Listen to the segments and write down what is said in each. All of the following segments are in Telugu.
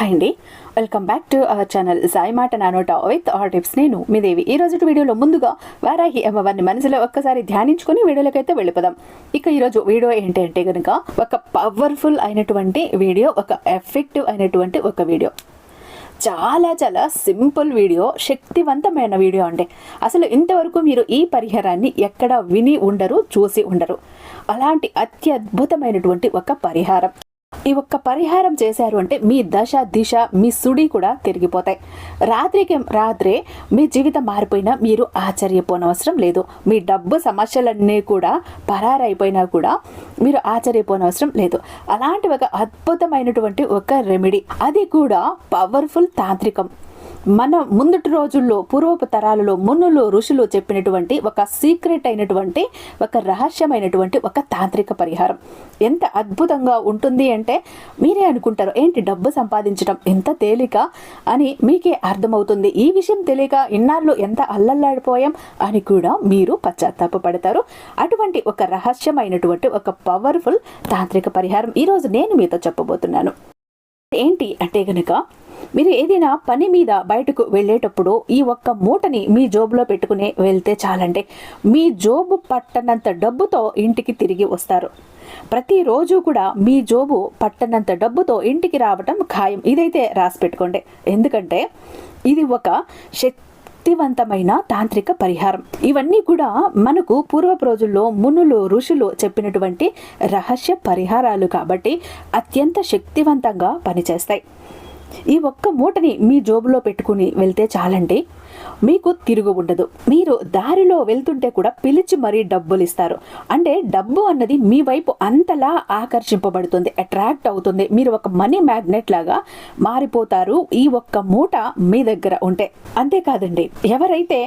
హాయ్ అండి. Welcome back to our channel Sai మాట నానోట విత్ ఆర్ టిప్స్ నేను మీ దేవి. ఈ రోజు వీడియోలో ముందుగా వారాహి అమ్మవారిని మనసులో ఒక్కసారి ధ్యానించుకొని వీడియోలకైతే వెళ్ళిపోదాం. ఇక ఈరోజు వీడియో ఏంటి అంటే కనుక ఒక పవర్ఫుల్ అయినటువంటి వీడియో ఒక ఎఫెక్టివ్ అయినటువంటి ఒక వీడియో. చాలా చాలా సింపుల్ వీడియో శక్తివంతమైన వీడియో అండి. అసలు ఇంతవరకు మీరు ఈ పరిహారాన్ని ఎక్కడ విని ఉండరు చూసి ఉండరు. అలాంటి అత్యద్భుతమైనటువంటి ఒక పరిహారం. ఈ ఒక్క పరిహారం చేశారు అంటే మీ దశ దిశ మీ సుడి కూడా తిరిగిపోతాయి. రాత్రికి రాత్రే మీ జీవితం మారిపోయినా మీరు ఆశ్చర్యపోనవసరం లేదు. మీ డబ్బు సమస్యలన్నీ కూడా పరారైపోయినా కూడా మీరు ఆశ్చర్యపోనవసరం లేదు. అలాంటి ఒక అద్భుతమైనటువంటి ఒక రెమెడీ అది కూడా పవర్ఫుల్ తాంత్రికం. మన ముందటి రోజుల్లో పూర్వపు తరాలలో మునులు ఋషులు చెప్పినటువంటి ఒక సీక్రెట్ అయినటువంటి ఒక రహస్యమైనటువంటి ఒక తాంత్రిక పరిహారం. ఎంత అద్భుతంగా ఉంటుంది అంటే మీరే అనుకుంటారు ఏంటి డబ్బు సంపాదించడం ఎంత తేలిక? అని మీకే అర్థమవుతుంది. ఈ విషయం తెలియక ఇన్నాళ్ళు ఎంత అల్లల్లాడిపోయాం అని కూడా మీరు పశ్చాత్తాపడతారు అటువంటి ఒక రహస్యమైనటువంటి ఒక పవర్ఫుల్ తాంత్రిక పరిహారం ఈరోజు నేను మీతో చెప్పబోతున్నాను. ఏంటి అంటే కనుక మీరు ఏదైనా పని మీద బయటకు వెళ్ళేటప్పుడు ఈ ఒక్క మూటని మీ జోబులో పెట్టుకుని వెళ్తే చాలండి మీ జోబు పట్టనంత డబ్బుతో ఇంటికి తిరిగి వస్తారు. ప్రతిరోజు కూడా మీ జోబు పట్టనంత డబ్బుతో ఇంటికి రావటం ఖాయం. ఇదైతే రాసి పెట్టుకోండి. ఎందుకంటే ఇది ఒక శక్తి శక్తివంతమైన తాంత్రిక పరిహారం. ఇవన్నీ కూడా మనకు పూర్వపు రోజుల్లో మునులు ఋషులు చెప్పినటువంటి రహస్య పరిహారాలు కాబట్టి అత్యంత శక్తివంతంగా పనిచేస్తాయి. ఈ ఒక్క మూటని మీ జోబులో పెట్టుకుని వెళ్తే చాలండి. మీకు తిరుగు ఉండదు. మీరు దారిలో వెళ్తుంటే కూడా పిలిచి మరీ డబ్బులు ఇస్తారు అంటే డబ్బు అన్నది మీ వైపు అంతలా ఆకర్షింపబడుతుంది అట్రాక్ట్ అవుతుంది. మీరు ఒక మనీ మ్యాగ్నెట్ లాగా మారిపోతారు ఈ ఒక్క మూట మీ దగ్గర ఉంటే. అంతేకాదండి ఎవరైతే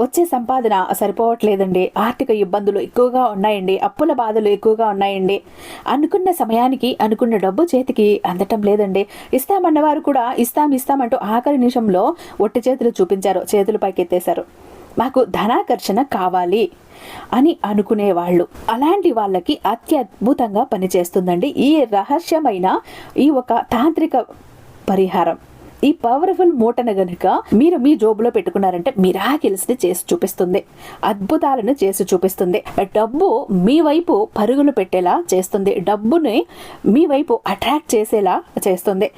వచ్చే సంపాదన సరిపోవట్లేదండి ఆర్థిక ఇబ్బందులు ఎక్కువగా ఉన్నాయండి అప్పుల బాధలు ఎక్కువగా ఉన్నాయండి అనుకున్న సమయానికి అనుకున్న డబ్బు చేతికి అందటం లేదండి. ఇస్తామన్న వారు కూడా ఇస్తాం ఇస్తామంటూ ఆఖరి నిమిషంలో ఒట్టి చేతులు చూపించారు. చేతులు పైకెత్తేశారు. మాకు ధనాకర్షణ కావాలి అని అనుకునేవాళ్ళు. అలాంటి వాళ్ళకి అత్యద్భుతంగా పనిచేస్తుందండి ఈ రహస్యమైన ఈ ఒక తాంత్రిక పరిహారం. ఈ పవర్ఫుల్ మూటను గనుక మీరు మీ జోబులో పెట్టుకున్నారంటే మిరాకిల్స్ని చేసి చూపిస్తుంది. అద్భుతాలను చేసి చూపిస్తుంది. డబ్బు మీ వైపు పరుగులు పెట్టేలా చేస్తుంది. డబ్బుని మీ వైపు అట్రాక్ట్ చేసేలా చేస్తుంది.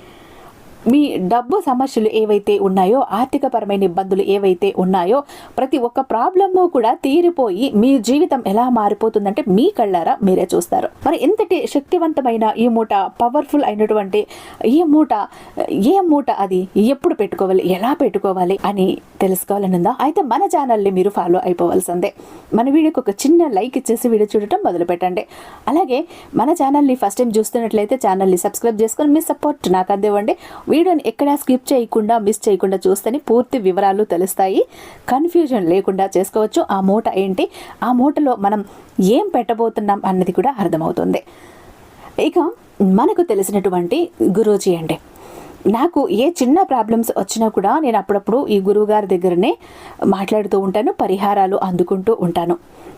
మీ డబ్బు సమస్యలు ఏవైతే ఉన్నాయో ఆర్థికపరమైన ఇబ్బందులు ఏవైతే ఉన్నాయో ప్రతి ఒక్క ప్రాబ్లము కూడా తీరిపోయి మీ జీవితం ఎలా మారిపోతుందంటే మీ కళ్ళారా మీరే చూస్తారు. మరి ఎంతటి శక్తివంతమైన ఈ మూట పవర్ఫుల్ అయినటువంటి ఈ మూట ఏ మూట అది? ఎప్పుడు పెట్టుకోవాలి? ఎలా పెట్టుకోవాలి? అని తెలుసుకోవాలనుందా? అయితే మన ఛానల్ని మీరు ఫాలో అయిపోవాల్సిందే. మన వీడియోకి ఒక చిన్న లైక్ ఇచ్చేసి వీడియో చూడటం మొదలు పెట్టండి అలాగే మన ఛానల్ని ఫస్ట్ టైం చూస్తున్నట్లయితే ఛానల్ని సబ్స్క్రైబ్ చేసుకొని మీ సపోర్ట్ నాకు అందివ్వండి. వీడియోని ఎక్కడా స్కిప్ చేయకుండా మిస్ చేయకుండా చూస్తేనే పూర్తి వివరాలు తెలుస్తాయి. కన్ఫ్యూజన్ లేకుండా చేసుకోవచ్చు. ఆ మూట ఏంటి? ఆ మూటలో మనం ఏం పెట్టబోతున్నాం అన్నది కూడా అర్థమవుతుంది. ఇక మనకు తెలిసినటువంటి గురూజీ అండి. నాకు ఏ చిన్న ప్రాబ్లమ్స్ వచ్చినా కూడా నేను అప్పుడప్పుడు ఈ గురువు గారి దగ్గరనే మాట్లాడుతూ ఉంటాను పరిహారాలు అందుకుంటూ ఉంటాను.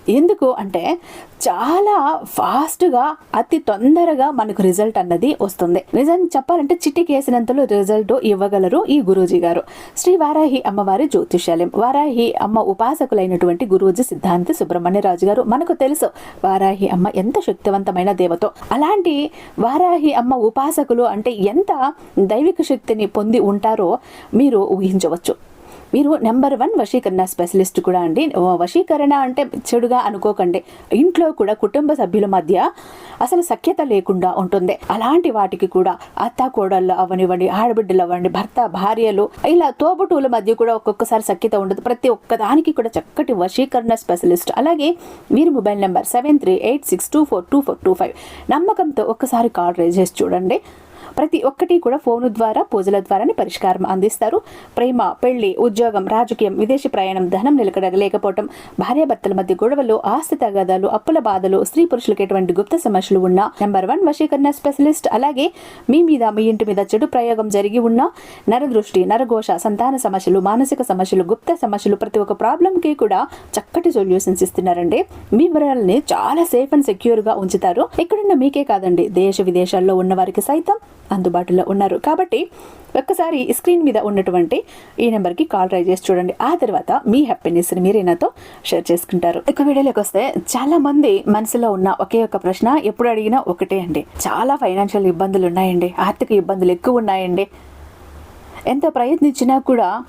ఎందుకు అంటే చాలా ఫాస్ట్గా అతి తొందరగా మనకు రిజల్ట్ అన్నది వస్తుంది. నిజం చెప్పాలంటే చిట్టికేసినంతలో రిజల్ట్ ఇవ్వగలరు ఈ గురూజీ గారు. శ్రీ వారాహి అమ్మవారి జ్యోతిష్యాలయం. వారాహి అమ్మ ఉపాసకులైనటువంటి గురూజీ సిద్ధాంతి సుబ్రహ్మణ్యరాజు గారు మనకు తెలుసు వారాహి అమ్మ ఎంత శక్తివంతమైన దేవతో. అలాంటి వారాహి అమ్మ ఉపాసకులు అంటే ఎంత దైవిక శక్తిని పొంది ఉంటారో మీరు ఊహించవచ్చు. మీరు నెంబర్ వన్ వశీకరణ స్పెషలిస్ట్ కూడా అండి. వశీకరణ అంటే చెడుగా అనుకోకండి. ఇంట్లో కూడా కుటుంబ సభ్యుల మధ్య అసలు సఖ్యత లేకుండా ఉంటుంది. అలాంటి వాటికి కూడా అత్త కోడళ్ళు అవనివ్వండి ఆడబిడ్డలు అవ్వండి భర్త భార్యలు ఇలా తోబుటూల మధ్య కూడా ఒక్కొక్కసారి సఖ్యత ఉండదు. ప్రతి ఒక్కదానికి కూడా చక్కటి వశీకరణ స్పెషలిస్ట్. అలాగే మీరు mobile number seven three eight six two four two four two five. నమ్మకంతో ఒక్కసారి కాల్ రేజ్ చేసి చూడండి. ప్రతి ఒక్కటి కూడా ఫోను ద్వారా పూజల ద్వారానే పరిష్కారం అందిస్తారు. ప్రేమ పెళ్ళి ఉద్యోగం రాజకీయం విదేశీ ప్రయాణం ధనం నిలకడలేకపోవడం భార్యాభర్తల మధ్య గొడవలు ఆస్తి తగాదాలు అప్పుల బాధలు స్త్రీ పురుషులకు ఎటువంటి గుప్త సమస్యలు ఉన్నా నెంబర్ వన్ వశీకరణ స్పెషలిస్ట్ అలాగే మీ మీద మీ ఇంటి మీద చెడు ప్రయోగం జరిగి ఉన్న నరదృష్టి నరఘోష సంతాన సమస్యలు మానసిక సమస్యలు గుప్త సమస్యలు ప్రతి ఒక్క ప్రాబ్లంకి కూడా చక్కటి సొల్యూషన్స్ ఇస్తున్నారండి. మీ వివరాలని చాలా సేఫ్ అండ్ సెక్యూర్గా ఉంచుతారు. ఇక్కడున్న మీకే కాదండి. దేశ విదేశాల్లో ఉన్న వారికి సైతం అందుబాటులో ఉన్నారు. కాబట్టి ఒక్కసారి స్క్రీన్ మీద ఉన్నటువంటి ఈ నెంబర్కి కాల్ ట్రై చేసి చూడండి. ఆ తర్వాత మీ హ్యాపీనెస్ని మీరే నాతో షేర్ చేసుకుంటారు. ఇక వీడియోలోకి వస్తే చాలా మంది మనసులో ఉన్న ఒకే ఒక ప్రశ్న ఎప్పుడు అడిగినా ఒకటే అండి. చాలా ఫైనాన్షియల్ ఇబ్బందులు ఉన్నాయండి. ఆర్థిక ఇబ్బందులు ఎక్కువ ఉన్నాయండి. ఎంత ప్రయత్నించినా కూడా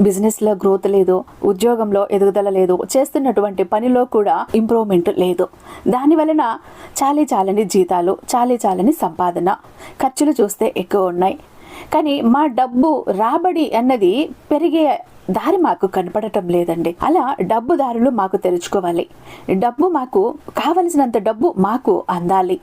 బిజినెస్లో గ్రోత్ లేదు ఉద్యోగంలో ఎదుగుదల లేదు చేస్తున్నటువంటి పనిలో కూడా ఇంప్రూవ్మెంట్ లేదు. దాని వలన చాలీ చాలని జీతాలు చాలీ చాలని సంపాదన ఖర్చులు చూస్తే ఎక్కువ ఉన్నాయి. కానీ మా డబ్బు రాబడి అన్నది పెరిగే దారి మాకు కనపడటం లేదండి. అలా డబ్బు దారులు మాకు తెరుచుకోవాలి. డబ్బు మాకు కావలసినంత డబ్బు మాకు అందాలి.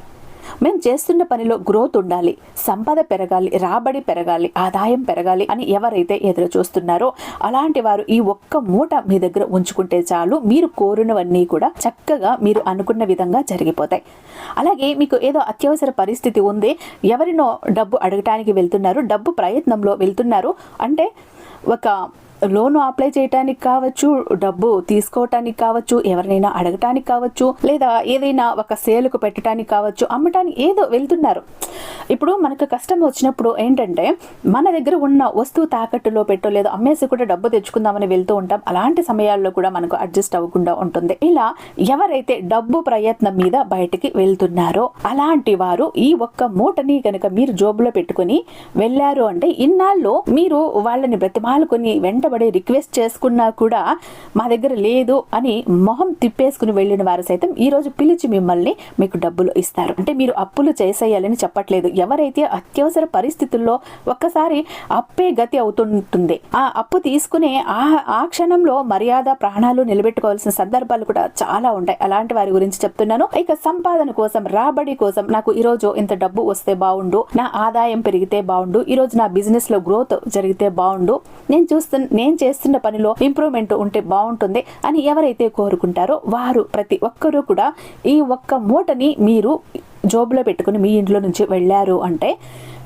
మేము చేస్తున్న పనిలో గ్రోత్ ఉండాలి సంపద పెరగాలి రాబడి పెరగాలి ఆదాయం పెరగాలి అని ఎవరైతే ఎదురు చూస్తున్నారో అలాంటి వారు ఈ ఒక్క మూట మీ దగ్గర ఉంచుకుంటే చాలు మీరు కోరినవన్నీ కూడా చక్కగా మీరు అనుకున్న విధంగా జరిగిపోతాయి. అలాగే మీకు ఏదో అత్యవసర పరిస్థితి ఉంది ఎవరినో డబ్బు అడగటానికి వెళ్తున్నారు డబ్బు ప్రయత్నంలో వెళ్తున్నారు అంటే ఒక లోన్ అప్లై చేయడానికి కావచ్చు డబ్బు తీసుకోవటానికి కావచ్చు ఎవరినైనా అడగటానికి కావచ్చు లేదా ఏదైనా ఒక సేల్కు పెట్టడానికి కావచ్చు అమ్మటానికి ఏదో వెళ్తున్నారు. ఇప్పుడు మనకు కష్టం వచ్చినప్పుడు ఏంటంటే మన దగ్గర ఉన్న వస్తువు తాకట్టులో పెట్టో లేదా అమ్మేసి కూడా డబ్బు తెచ్చుకుందామని వెళ్తూ ఉంటాం. అలాంటి సమయాల్లో కూడా మనకు అడ్జస్ట్ అవ్వకుండా ఉంటుంది. ఇలా ఎవరైతే డబ్బు ప్రయత్నం మీద బయటికి వెళ్తున్నారో అలాంటి వారు ఈ ఒక్క మూటని కనుక మీరు జోబులో పెట్టుకుని వెళ్ళారు అంటే ఇన్నాళ్ళు మీరు వాళ్ళని బ్రతిమాలుకొని వెంటబడి రిక్వెస్ట్ చేసుకున్నా కూడా మా దగ్గర లేదు అని మొహం తిప్పేసుకుని వెళ్ళిన వారు సైతం ఈ రోజు పిలిచి మిమ్మల్ని మీకు డబ్బులు ఇస్తారు. అంటే మీరు అప్పులు చేసేయాలని చెప్పట్లేదు. ఎవరైతే అత్యవసర పరిస్థితుల్లో ఒక్కసారి అప్పే గతి అవుతుంటుంది. ఆ అప్పు తీసుకునే ఆ ఆ క్షణంలో మర్యాద ప్రాణాలు నిలబెట్టుకోవాల్సిన సందర్భాలు కూడా చాలా ఉంటాయి. అలాంటి వారి గురించి చెప్తున్నాను. ఇక సంపాదన కోసం రాబడి కోసం నాకు ఈరోజు ఇంత డబ్బు వస్తే బాగుండు నా ఆదాయం పెరిగితే బాగుండు ఈరోజు నా బిజినెస్లో గ్రోత్ జరిగితే బాగుండు నేను చూస్తున్న నేను చేస్తున్న పనిలో ఇంప్రూవ్మెంట్ ఉంటే బాగుంటుంది అని ఎవరైతే కోరుకుంటారో వారు ప్రతి ఒక్కరూ కూడా ఈ ఒక్క మూటని మీరు జోబులో పెట్టుకుని మీ ఇంట్లో నుంచి వెళ్ళారు అంటే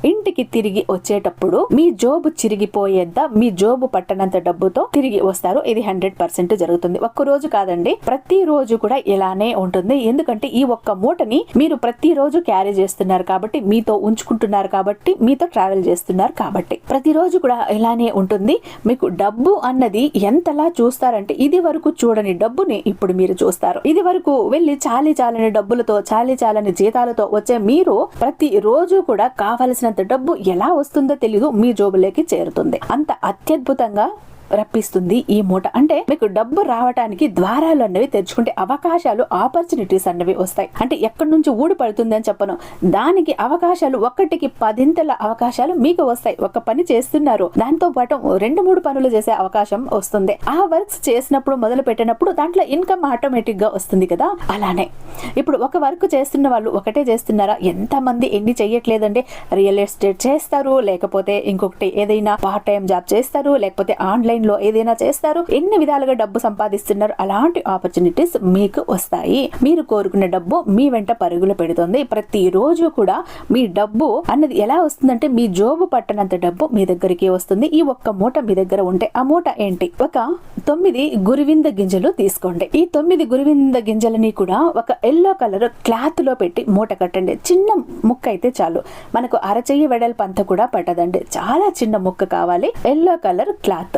ఇంటికి తిరిగి వచ్చేటప్పుడు మీ జోబు చిరిగిపోయేంత మీ జోబు పట్టనంత డబ్బుతో తిరిగి వస్తారు. ఇది హండ్రెడ్ పర్సెంట్ జరుగుతుంది. ఒక్క రోజు కాదండి ప్రతి రోజు కూడా ఇలానే ఉంటుంది. ఎందుకంటే ఈ ఒక్క మూటని మీరు ప్రతి రోజు క్యారీ చేస్తున్నారు కాబట్టి మీతో ఉంచుకుంటున్నారు కాబట్టి మీతో ట్రావెల్ చేస్తున్నారు కాబట్టి. ప్రతిరోజు కూడా ఇలానే ఉంటుంది. మీకు డబ్బు అన్నది ఎంతలా చూస్తారంటే ఇది వరకు చూడని డబ్బుని ఇప్పుడు మీరు చూస్తారు. ఇది వరకు వెళ్ళి చాలీ చాలని డబ్బులతో చాలీ చాలని జీతాలతో వచ్చే మీరు ప్రతి రోజు కూడా కావలసిన అంత డబ్బు ఎలా వస్తుందో తెలీదు మీ జోబులోకి చేరుతుంది. అంత అత్యద్భుతంగా రప్పిస్తుంది ఈ మూట. అంటే మీకు డబ్బు రావడానికి ద్వారాలు అన్నవి తెరుచుకుంటే అవకాశాలు ఆపర్చునిటీస్ అన్నవి వస్తాయి. అంటే ఎక్కడి నుంచి ఊడి పడుతుంది అని చెప్పను. దానికి అవకాశాలు ఒక్కటికి పదింతల అవకాశాలు మీకు వస్తాయి. ఒక పని చేస్తున్నారు దాంతో పాటు రెండు మూడు పనులు చేసే అవకాశం వస్తుంది. ఆ వర్క్స్ చేసినప్పుడు మొదలు పెట్టినప్పుడు దాంట్లో ఇన్కమ్ ఆటోమేటిక్గా వస్తుంది కదా. అలానే. ఇప్పుడు ఒక వర్క్ చేస్తున్న వాళ్ళు ఒకటే చేస్తున్నారా? ఎంత మంది ఎన్ని చెయ్యట్లేదండి? రియల్ ఎస్టేట్ చేస్తారు లేకపోతే ఇంకొకటి ఏదైనా పార్ట్ టైం జాబ్ చేస్తారు లేకపోతే ఆన్లైన్ లో ఏదైనా చేస్తారు? ఎన్ని విధాలుగా డబ్బు సంపాదిస్తున్నారు? అలాంటి ఆపర్చునిటీస్ మీకు వస్తాయి. మీరు కోరుకున్న డబ్బు మీ వెంట పరుగులు పెడుతుంది. ప్రతి రోజు కూడా మీ డబ్బు అన్నది ఎలా వస్తుందంటే మీ జోబు పట్టనంత డబ్బు మీ దగ్గరికి వస్తుంది. ఈ ఒక్క మూట మీ దగ్గర ఉంటే ఆ మూట ఏంటి? ఒక తొమ్మిది గురివింద గింజలు తీసుకోండి. ఈ తొమ్మిది గురివింద గింజలని కూడా ఒక ఎల్లో కలర్ క్లాత్లో పెట్టి మూట కట్టండి. చిన్న ముక్క అయితే చాలు. మనకు అరచెయ్యి వెడల్పంత కూడా పట్టదండి. చాలా చిన్న ముక్క కావాలి. Yellow colour cloth.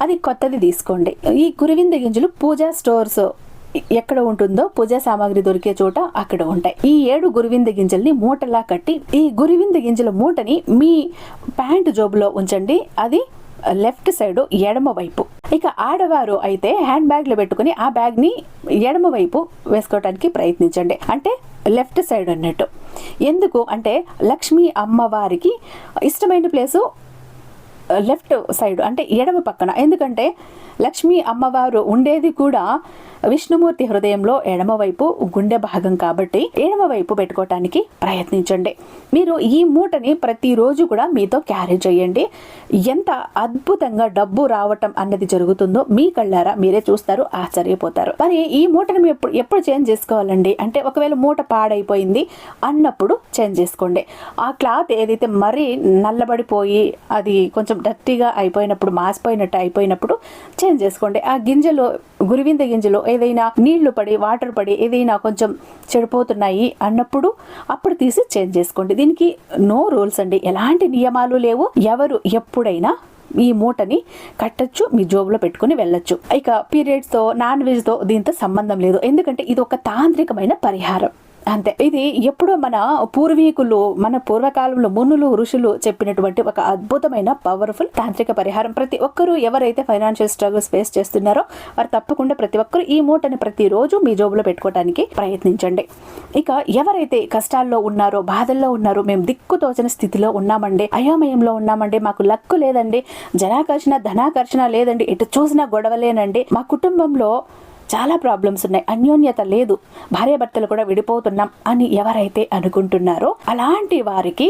అది కొత్తది తీసుకోండి. ఈ గురివింద గింజలు పూజా స్టోర్స్ ఎక్కడ ఉంటుందో పూజా సామాగ్రి దొరికే చోట అక్కడ ఉంటాయి. ఈ ఏడు గురివింద గింజల్ని మూటలా కట్టి ఈ గురివింద గింజల మూటని మీ ప్యాంటు జోబులో ఉంచండి. అది లెఫ్ట్ సైడ్ ఎడమ వైపు. ఇక ఆడవారు అయితే హ్యాండ్ బ్యాగ్లో పెట్టుకుని ఆ బ్యాగ్ని ఎడమ వైపు వేసుకోవడానికి ప్రయత్నించండి. అంటే లెఫ్ట్ సైడ్ అన్నట్టు. ఎందుకు? అంటే లక్ష్మీ అమ్మవారికి ఇష్టమైన ప్లేసు లెఫ్ట్ సైడ్ అంటే ఎడమ పక్కన. ఎందుకంటే లక్ష్మీ అమ్మవారు ఉండేది కూడా విష్ణుమూర్తి హృదయంలో ఎడమవైపు గుండె భాగం కాబట్టి ఎడమవైపు పెట్టుకోవటానికి ప్రయత్నించండి. మీరు ఈ మూటని ప్రతిరోజు కూడా మీతో క్యారీ చేయండి. ఎంత అద్భుతంగా డబ్బు రావటం అన్నది జరుగుతుందో మీ కళ్ళారా మీరే చూస్తారు ఆశ్చర్యపోతారు. మరి ఈ మూటను మీరు ఎప్పుడు ఎప్పుడు చేంజ్ చేసుకోవాలండి? అంటే ఒకవేళ మూట పాడైపోయింది అన్నప్పుడు చేంజ్ చేసుకోండి. ఆ క్లాత్ ఏదైతే మరీ నల్లబడిపోయి అది కొంచెం డర్టీగా అయిపోయినప్పుడు మాసిపోయినట్టు అయిపోయినప్పుడు చేంజ్ చేసుకోండి. ఆ గింజలో గురివింద గింజలో ఏదైనా నీళ్ళు పడి వాటర్ పడి ఏదైనా కొంచెం చెడిపోతున్నాయి అన్నప్పుడు అప్పుడు తీసి చేంజ్ చేసుకోండి. దీనికి నో రూల్స్ అండి. ఎలాంటి నియమాలు లేవు. ఎవరు ఎప్పుడైనా ఈ మూటని కట్టచ్చు మీ జోబులో పెట్టుకుని వెళ్ళొచ్చు. ఇక పీరియడ్స్తో నాన్ వెజ్తో దీంతో సంబంధం లేదు. ఎందుకంటే ఇది ఒక తాంత్రికమైన పరిహారం. అంతే ఇది ఎప్పుడో మన పూర్వీకులు మన పూర్వకాలంలో మునులు ఋషులు చెప్పినటువంటి ఒక అద్భుతమైన పవర్ఫుల్ తాంత్రిక పరిహారం. ప్రతి ఒక్కరూ ఎవరైతే ఫైనాన్షియల్ స్ట్రగుల్స్ ఫేస్ చేస్తున్నారో వారు తప్పకుండా ప్రతి ఒక్కరు ఈ మూటని ప్రతిరోజు మీ జోబులో పెట్టుకోవడానికి ప్రయత్నించండి. ఇక ఎవరైతే కష్టాల్లో ఉన్నారో బాధల్లో ఉన్నారో మేము దిక్కు తోచని స్థితిలో ఉన్నామండి అయోమయంలో ఉన్నామండి మాకు లక్కు లేదండి జనాకర్షణ ధనాకర్షణ లేదండి ఎటు చూసినా గొడవలేనండి మా కుటుంబంలో చాలా ప్రాబ్లమ్స్ ఉన్నాయి. అన్యోన్యత లేదు. భార్యాభర్తలు కూడా విడిపోతున్నాం అని ఎవరైతే అనుకుంటున్నారో అలాంటి వారికి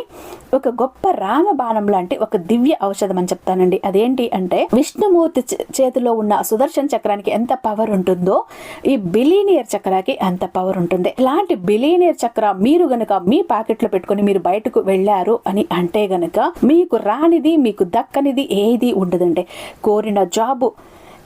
ఒక గొప్ప రామబాణం లాంటి ఒక దివ్య ఔషధం అని చెప్తానండి. అదేంటి అంటే విష్ణుమూర్తి చేతిలో ఉన్న సుదర్శన్ చక్రానికి ఎంత పవర్ ఉంటుందో ఈ బిలీనియర్ చక్రాకి అంత పవర్ ఉంటుంది. ఇలాంటి బిలీనియర్ చక్ర మీరు గనుక మీ పాకెట్లో పెట్టుకొని మీరు బయటకు వెళ్ళారు అని అంటే గనుక మీకు రానిది మీకు దక్కనిది ఏది ఉండదండి. కోరిన జాబు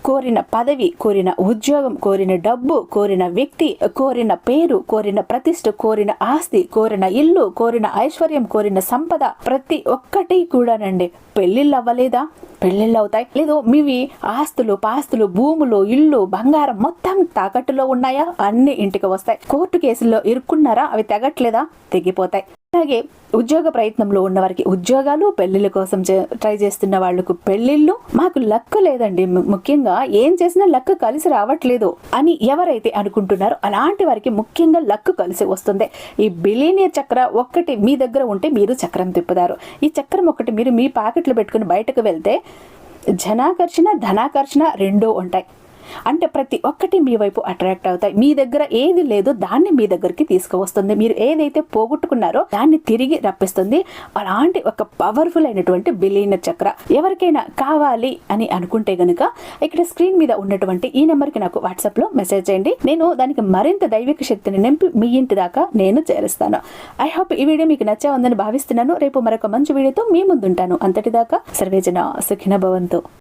కోరిన పదవి కోరిన ఉద్యోగం కోరిన డబ్బు కోరిన వ్యక్తి కోరిన పేరు కోరిన ప్రతిష్ట కోరిన ఆస్తి కోరిన ఇల్లు కోరిన ఐశ్వర్యం కోరిన సంపద ప్రతి ఒక్కటి కూడానండి. పెళ్ళిళ్ళు అవ్వలేదా? పెళ్ళిళ్ళు అవుతాయి. లేదు మీవి ఆస్తులు పాస్తులు భూములు ఇల్లు బంగారం మొత్తం తాకట్టులో ఉన్నాయా? అన్ని ఇంటికి వస్తాయి. కోర్టు కేసుల్లో ఇరుక్కున్నారా? అవి తెగట్లేదా? తెగిపోతాయి. అలాగే ఉద్యోగ ప్రయత్నంలో ఉన్న వారికి ఉద్యోగాలు పెళ్ళిళ్ళ కోసం చే- ట్రై చేస్తున్న వాళ్ళకు పెళ్ళిళ్ళు మాకు లక్ లేదండి. ముఖ్యంగా ఏం చేసినా లక్ కలిసి రావట్లేదు అని ఎవరైతే అనుకుంటున్నారో అలాంటి వారికి ముఖ్యంగా లక్ కలిసి వస్తుంది. ఈ బిలీనియర్ చక్ర ఒక్కటి మీ దగ్గర ఉంటే మీరు చక్రం తిప్పుతారు. ఈ చక్రం ఒకటి మీరు మీ పాకెట్లో పెట్టుకుని బయటకు వెళ్తే జనాకర్షణ ధనాకర్షణ రెండూ ఉంటాయి. అంటే ప్రతి ఒక్కటి మీ వైపు అట్రాక్ట్ అవుతాయి. మీ దగ్గర ఏది లేదో దాన్ని మీ దగ్గరికి తీసుకువస్తుంది. మీరు ఏదైతే పోగొట్టుకున్నారో దాన్ని తిరిగి రప్పిస్తుంది. అలాంటి ఒక పవర్ఫుల్ అయినటువంటి బిలీన చక్ర. ఎవరికైనా కావాలి అని అనుకుంటే గనుక ఇక్కడ స్క్రీన్ మీద ఉన్నటువంటి ఈ నెంబర్కి నాకు వాట్సాప్లో మెసేజ్ చేయండి. నేను దానికి మరింత దైవిక శక్తిని నింపి మీ ఇంటి దాకా నేను చేరుస్తాను. ఐ హోప్ ఈ వీడియో మీకు నచ్చే ఉందని భావిస్తున్నాను. రేపు మరొక మంచి వీడియోతో మీ ముందుంటాను. అంతటిదాకా సర్వేజన సుఖిన భవంతు